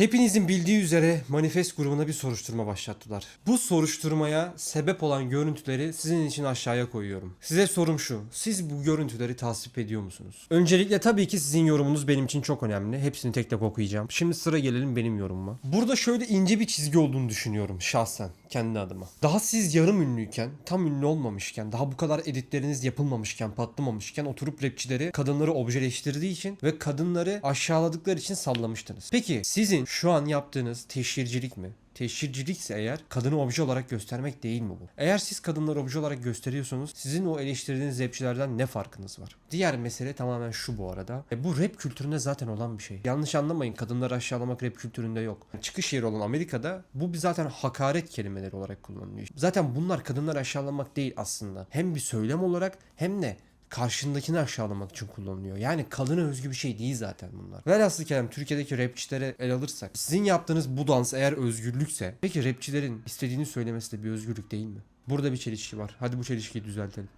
Hepinizin bildiği üzere Manifest grubuna bir soruşturma başlattılar. Bu soruşturmaya sebep olan görüntüleri sizin için aşağıya koyuyorum. Size sorum şu. Siz bu görüntüleri tasvip ediyor musunuz? Öncelikle tabii ki sizin yorumunuz benim için çok önemli. Hepsini tek tek okuyacağım. Şimdi sıra gelelim benim yorumuma. Burada şöyle ince bir çizgi olduğunu düşünüyorum şahsen kendi adıma. Daha siz yarım ünlüyken, tam ünlü olmamışken, daha bu kadar editleriniz yapılmamışken, patlamamışken oturup rapçileri kadınları objeleştirdiği için ve kadınları aşağıladıkları için sallamıştınız. Peki sizin şu an yaptığınız teşhircilik mi? Teşhircilikse eğer kadını obje olarak göstermek değil mi bu? Eğer siz kadınları obje olarak gösteriyorsanız sizin o eleştirdiğiniz rapçilerden ne farkınız var? Diğer mesele tamamen şu bu arada. E, bu rap kültüründe zaten olan bir şey. Yanlış anlamayın kadınları aşağılamak rap kültüründe yok. Çıkış yeri olan Amerika'da bu bir zaten hakaret kelimeleri olarak kullanılıyor. Zaten bunlar kadınları aşağılamak değil aslında. Hem bir söylem olarak hem de karşındakini aşağılamak için kullanılıyor. Yani kadına özgü bir şey değil zaten bunlar. Velhasıl kelam Türkiye'deki rapçilere el alırsak sizin yaptığınız bu dans eğer özgürlükse peki rapçilerin istediğini söylemesi de bir özgürlük değil mi? Burada bir çelişki var. Hadi bu çelişkiyi düzeltelim.